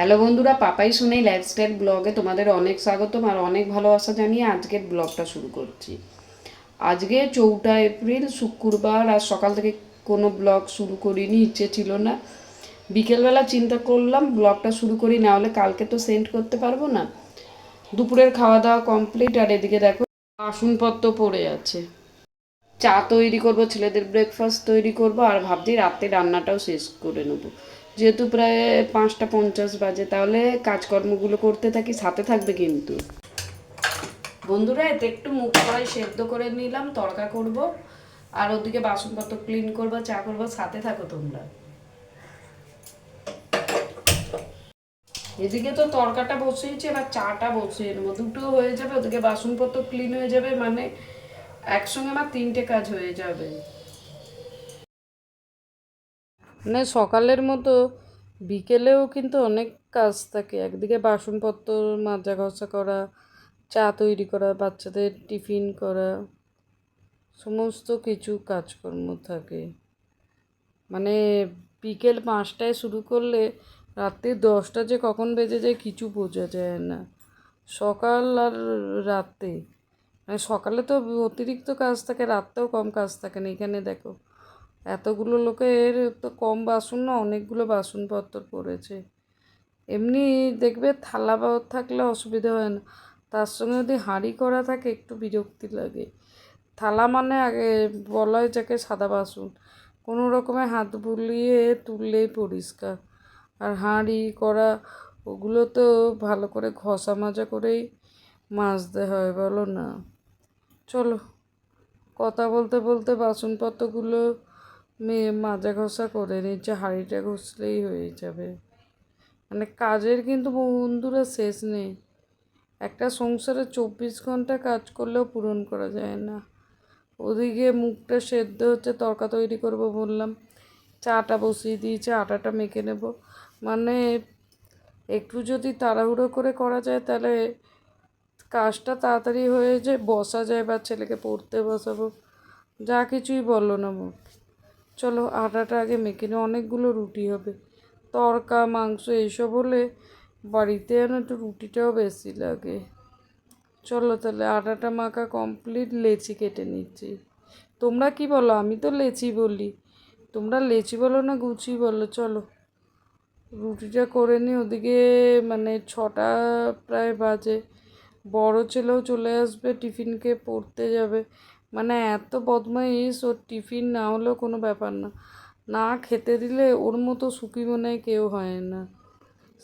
Hello বন্ধুরা, পাপাই শুনেই lifestyle ব্লগে তোমাদের অনেক স্বাগতম আর অনেক ভালোবাসা জানিয়ে আজকের ব্লগটা শুরু করছি। আজকে চৌঠা এপ্রিল, শুক্রবার আর সকাল থেকে কোনো ব্লগ শুরু করিনি, ইচ্ছে ছিল না। বিকেলবেলা চিন্তা করলাম ব্লগটা শুরু করি, না হলে কালকে তো সেন্ড করতে পারব না। দুপুরের খাওয়া দাওয়া কমপ্লিট আর এদিকে দেখো, বাসনপত্র পড়ে আছে। চা তৈরি করব, ছেলেদের ব্রেকফাস্ট তৈরি করব আর ভাবছি রাতে রান্নাটাও শেষ করে নেব। যেহেতু প্রায় পাঁচটা পঞ্চাশ বাজে, তাহলে কাজকর্মগুলো করতে থাকি, সাথে থাকবে কিন্তু। বন্ধুরা, এতে একটু মুখ কড়াই সেদ্ধ করে নিলাম, তড়কা করব, আর ওদিকে বাসনপত্র ক্লিন করব, চা করব, সাথে থাকো তোমরা। এদিকে তো তরকাটা বসিয়েছি, এবার চাটা বসিয়ে নেব। দুটো হয়ে যাবে, ওদিকে বাসনপত্র ক্লিন হয়ে যাবে মানে একসঙ্গে আমার তিনটে কাজ হয়ে যাবে। মানে সকালের মতো, বিকেলেও কিন্তু অনেক কাজ থাকে। একদিকে বাসনপত্র মাজা ঘষা করা, চা তৈরি করা, বাচ্চাদের টিফিন করা, সমস্ত কিছু কাজকর্ম থাকে। মানে বিকেল পাঁচটায় শুরু করলে রাত্রি দশটা যে কখন বেজে যায় কিছু বোঝা যায় না। সকাল আর রাতে মানে সকালে তো অতিরিক্ত কাজ থাকে রাতেও কম কাজ থাকে না। এখানে দেখো এতগুলো লোকের তো কম বাসন না, অনেকগুলো বাসনপত্র পড়েছে। এমনি দেখবে থালা থাকলে অসুবিধা হয় না। তার সঙ্গে যদি হাঁড়ি করা থাকে, একটু বিরক্তি লাগে। থালা মানে আগে বলা হয় যাকে সাদা বাসন। কোনো রকমে হাত বুলিয়ে তুললেই পরিষ্কার। আর হাঁড়ি করা, ওগুলো তো ভালো করে ঘষা মাজা করেই মাজতে হয়, বলো না। চলো, কথা বলতে বলতে বাসনপত্রগুলো মেয়ে মাজা ঘষা করে নিচ্ছে হাঁড়িটা ঘষলেই হয়ে যাবে। মানে কাজের কিন্তু বন্ধুরা শেষ নেই। একটা সংসারে চব্বিশ ঘণ্টা কাজ করলেও পূরণ করা যায় না। ওদিকে মুখটা সেদ্ধ হচ্ছে, তরকা তৈরি করব বললাম। চাটা বসিয়ে দিয়েছে, আটাটা মেখে নেব। মানে একটু যদি তাড়াহুড়ো করে করা যায় তাহলে কাজটা তাড়াতাড়ি হয়ে যায় বসা যায় বা ছেলেকে পড়তে বসাবো, যা কিছুই বলল না মুখ। চলো আটাটা আগে মেখে নিই, অনেকগুলো রুটি হবে। তরকা, মাংস এইসব হলে বাড়িতে যেন একটু রুটিটাও বেশি লাগে। চলো তাহলে আটাটা মাখা কমপ্লিট লেচি কেটে নিচ্ছি। তোমরা কি বলো? আমি তো লেচি বলি। তোমরা লেচি বলো না গুচি বলো? চলো। রুটিটা করে নিই, ওদিকে মানে ছটা প্রায় বাজে। বড় ছেলেও চলে আসবে, টিফিনকে পড়তে যাবে। মানে এত বদমাইশ, ওর টিফিন না হলেও কোনো ব্যাপার না। না খেতে দিলে ওর মতো সুখী মনে হয় কেউ হয় না।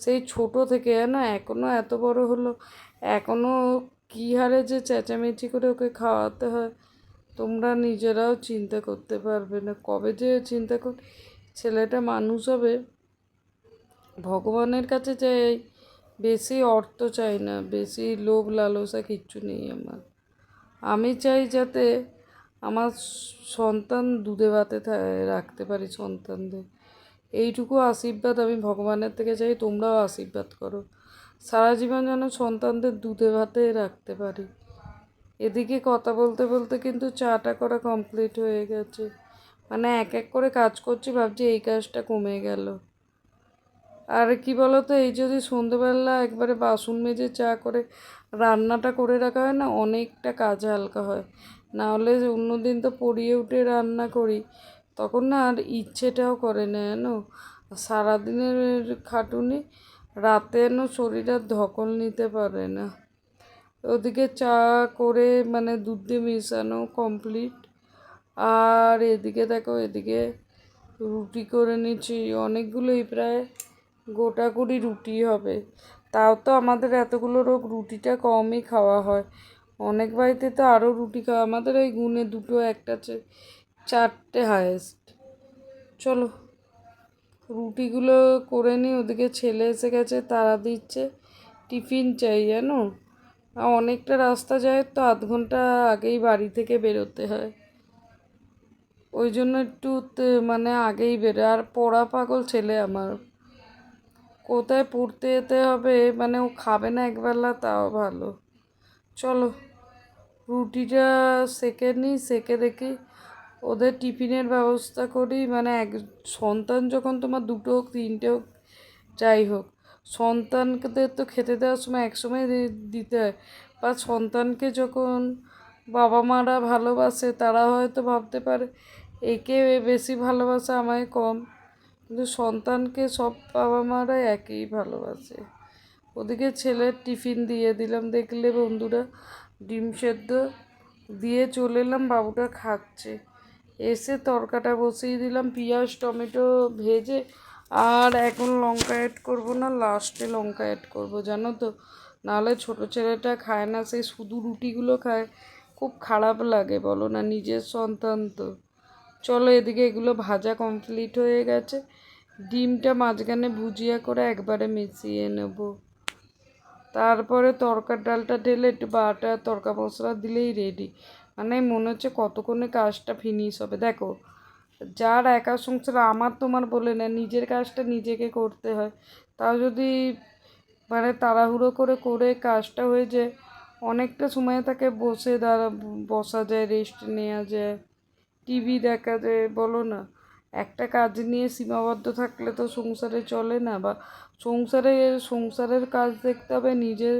সেই ছোট থেকে না এখনও এত বড় হলো এখনও কী হারে যে চেঁচামেচি করে ওকে খাওয়াতে হয়, তোমরা নিজেরাও চিন্তা করতে পারবে না। কবে যে চিন্তা কর, ছেলেটা মানুষ হবে। ভগবানের কাছে চাই বেশি অর্থ চাই না, বেশি লোভ লালসা কিচ্ছু নেই আমার। আমি চাই যাতে আমার সন্তান দুধে ভাতে রাখতে পারি সন্তানদের। এইটুকু আশীর্বাদ আমি ভগবানের থেকে চাই, তোমরাও আশীর্বাদ করো। সারা জীবন যেন সন্তানদের দুধে ভাতে রাখতে পারি। এদিকে কথা বলতে বলতে কিন্তু চাটা করা কমপ্লিট হয়ে গেছে। মানে এক এক করে কাজ করছি, ভাবছি এই কাজটা কমে গেল। আর কি বলতো, এই যদি সন্ধেবেলা একবারে বাসন মেজে চা করে রান্নাটা করে রাখা হয় না, অনেকটা কাজ হালকা হয়। না হলে অন্য দিন তো পড়িয়ে উঠে রান্না করি, তখন না আর ইচ্ছেটাও করে না, জানো? সারাদিনের খাটুনি রাতে যেন শরীর আর ধকল নিতে পারে না। ওদিকে চা করে মানে দুধ দিয়ে মেশানো কমপ্লিট আর এদিকে দেখো, এদিকে রুটি করে নিচ্ছি, অনেকগুলোই প্রায়। গোটা কুড়ি রুটি হবে। তাও তো আমাদের এতগুলো রোগ রুটিটা কমই খাওয়া হয়। অনেক বাড়িতে তো আরও রুটি খাওয়া, আমাদের ওই গুনে দুটো একটা চারটে হায়েস্ট চলো, রুটিগুলো করে নিই, ওদিকে ছেলে এসে গেছে, তারা দিচ্ছে। টিফিন চাই জানো? অনেকটা রাস্তা যায় তো আধ ঘণ্টা আগেই বাড়ি থেকে বেরোতে হয়। ওই জন্য একটু মানে আগেই বেরো। আর পড়া পাগল ছেলে আমার। কোথায় পড়তে যেতে হবে? মানে ও খাবে না একবেলা, তাও ভালো। চলো, রুটিটা সেকে নিই সেকে দেখি। ওদের টিফিনের ব্যবস্থা করি। মানে এক, সন্তান যখন তোমার দুটো হোক, তিনটে হোক, যাই হোক সন্তানদের তো খেতে দেওয়ার সময় এক সময় দিতে হয়। বা সন্তানকে যখন বাবা মারা ভালোবাসে, তারা হয়তো ভাবতে পারে, একে বেশি ভালোবাসে আমায় কম। কিন্তু সন্তানকে সব বাবা মারা একই ভালোবাসে। ওদিকে ছেলের টিফিন দিয়ে দিলাম, দেখলে বন্ধুরা? ডিম সেদ্ধ দিয়ে চলে এলাম, বাবুটা খাচ্ছে। এসে তরকাটা বসিয়ে দিলাম, পেঁয়াজ, টমেটো ভেজে। আর এখন লঙ্কা অ্যাড করব না লাস্টে লঙ্কা অ্যাড করব, জানো তো? নাহলে ছোটো ছেলেটা খায় না সেই শুধু রুটিগুলো খায়। খুব খারাপ লাগে, বলো না? নিজের সন্তান তো। চলো এদিকে এগুলো ভাজা কমপ্লিট হয়ে গেছে। ডিমটা মাঝখানে ভুজিয়া করে একবারে মিশিয়ে নেব। তারপরে তরকার ডালটা ঢেলে একটু বাটা, তরকা মশলা দিলেই রেডি মানে মনে হচ্ছে কতক্ষণে কাজটা ফিনিশ হবে। দেখো, যার একা সংসার, আমার তোমার বলে না, নিজের কাজটা নিজেকে করতে হয়। তাও যদি মানে তাড়াহুড়ো করে করে কাজটা হয়ে যায়, অনেকটা সময় তাকে বসে দাঁড়া, বসা যায় রেস্ট নেওয়া যায়। টিভি দেখা যায়, বলো না। একটা কাজ নিয়ে সীমাবদ্ধ থাকলে তো সংসারে চলে না, বা সংসারে, সংসারের কাজ দেখতে হবে, নিজের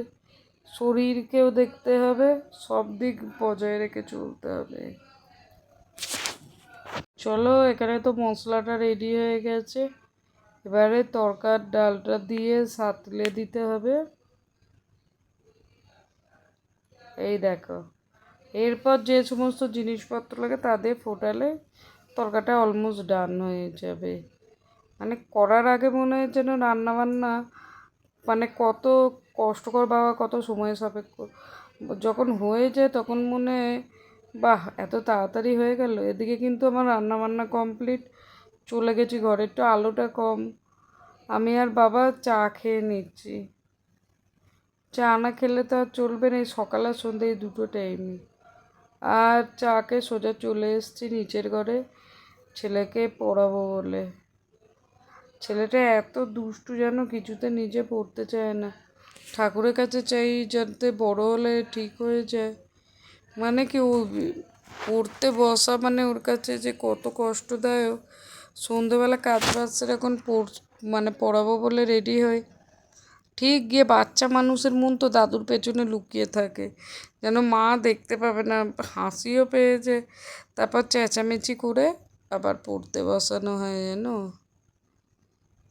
শরীরকেও দেখতে হবে, সব দিক বজায় রেখে চলতে হবে। চলো, এখানে তো মশলাটা রেডি হয়ে গেছে। এবারে তরকার ডালটা দিয়ে সাতলে দিতে হবে। এই দেখো। এরপর যে সমস্ত জিনিসপত্র লাগে তাদের ফোটালে তরকাটা অলমোস্ট ডান হয়ে যাবে। মানে করার আগে মনে হয় যেন রান্নাবান্না মানে কত কষ্টকর বাবা কত সময় সাপেক্ষ। যখন হয়ে যায় তখন মনে বাহ, এত তাড়াতাড়ি হয়ে গেল। এদিকে কিন্তু আমার রান্না বান্না কমপ্লিট চলে গেছি ঘরে। একটু আলোটা কম। আমি আর বাবা চা খেয়ে নিচ্ছি। চা না খেলে তো আর চলবে না। এই সকাল আর সন্ধ্যে এই দুটো টাইমই আর চাকে সোজা চলে এসেছি নিচের ঘরে। ছেলেকে পড়াবো বলে। ছেলেটা এত দুষ্টু যেন কিছুতে নিজে পড়তে চায় না। ঠাকুরের কাছে চাই যাতে বড় হলে ঠিক হয়ে যায়। মানে কি ও পড়তে বসা মানে ওর কাছে যে কত কষ্টদায়ক। সন্ধেবেলা কাজ বাজ এখন পড় মানে পড়াবো বলে রেডি হয়। ঠিক গিয়ে বাচ্চা মানুষের মন তো দাদুর পেছনে লুকিয়ে থাকে। যেন মা দেখতে পাবে না, হাসিও পেয়েছে তারপর চেঁচামেচি করে আবার পড়তে বসানো হয় যেন।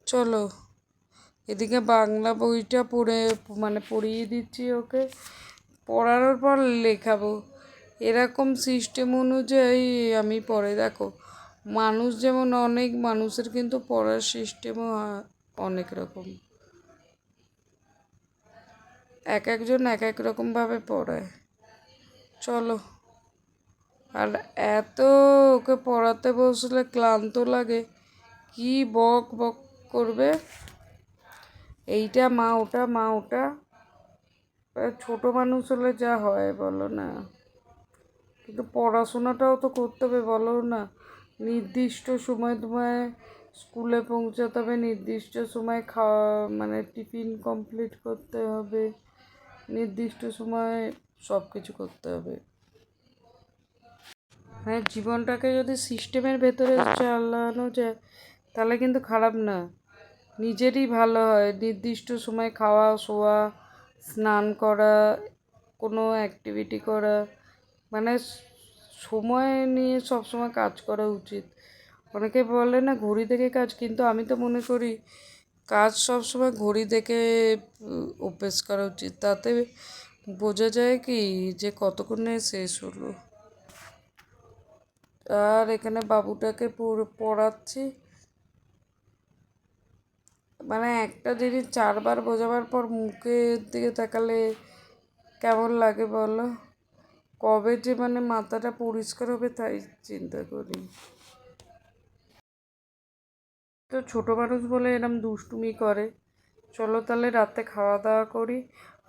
চলো, এদিকে বাংলা বইটা পড়ে মানে পড়িয়ে দিচ্ছি ওকে। পড়ানোর পর লেখাবো। এরকম সিস্টেম অনুযায়ী আমি পড়ে, দেখো। মানুষ যেমন অনেক, মানুষের কিন্তু পড়ার সিস্টেমও অনেক রকম। এক একজন এক এক রকমভাবে পড়ায়। চলো। আর এত ওকে পড়াতে বসলে ক্লান্ত লাগে, কি বক বক করবে? এইটা মা ওটা মা ওটা। ছোট মানুষ হলে যা হয় বলো না। কিন্তু পড়াশোনাটাও তো করতে হবে বলো না। নির্দিষ্ট সময় তোমায় স্কুলে পৌঁছাতে হবে, নির্দিষ্ট সময় খাওয়া মানে টিফিন কমপ্লিট করতে হবে। নির্দিষ্ট সময় সব কিছু করতে হবে। হ্যাঁ জীবনটাকে যদি সিস্টেমের ভেতরে চালানো যায়, তাহলে কিন্তু খারাপ না। নিজেরই ভালো হয়। নির্দিষ্ট সময় খাওয়া, শোয়া, স্নান করা, কোনো অ্যাক্টিভিটি করা মানে সময় নিয়ে সব সময় কাজ করা উচিত। অনেকে বলে না, ঘড়ি থেকে কাজ, কিন্তু আমি তো মনে করি কাজ সব সময় ঘড়ি দেখে অভ্যেস করা উচিত। তাতে বোঝা যায় কি যে কতক্ষণে শেষ হলো। আর এখানে বাবুটাকে পড়াচ্ছি। মানে একটা জিনিস চারবার বোঝাবার পর মুখের দিকে তাকালে কেমন লাগে বলো? কবে যে মানে মাথাটা পরিষ্কার হবে তাই চিন্তা করি। তো ছোট মানুষ বলে এরম দুষ্টুমি করে। চলো তাহলে রাতে খাওয়া দাওয়া করি।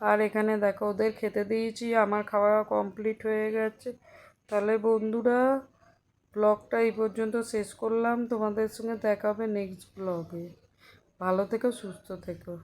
আর এখানে দেখো, ওদের খেতে দিয়েছি, আমার খাওয়া কমপ্লিট হয়ে গেছে। তাহলে বন্ধুরা ব্লগটা এই পর্যন্ত শেষ করলাম। তোমাদের সঙ্গে দেখা হবে নেক্সট ব্লগে ভালো থেকো, সুস্থ থেকো।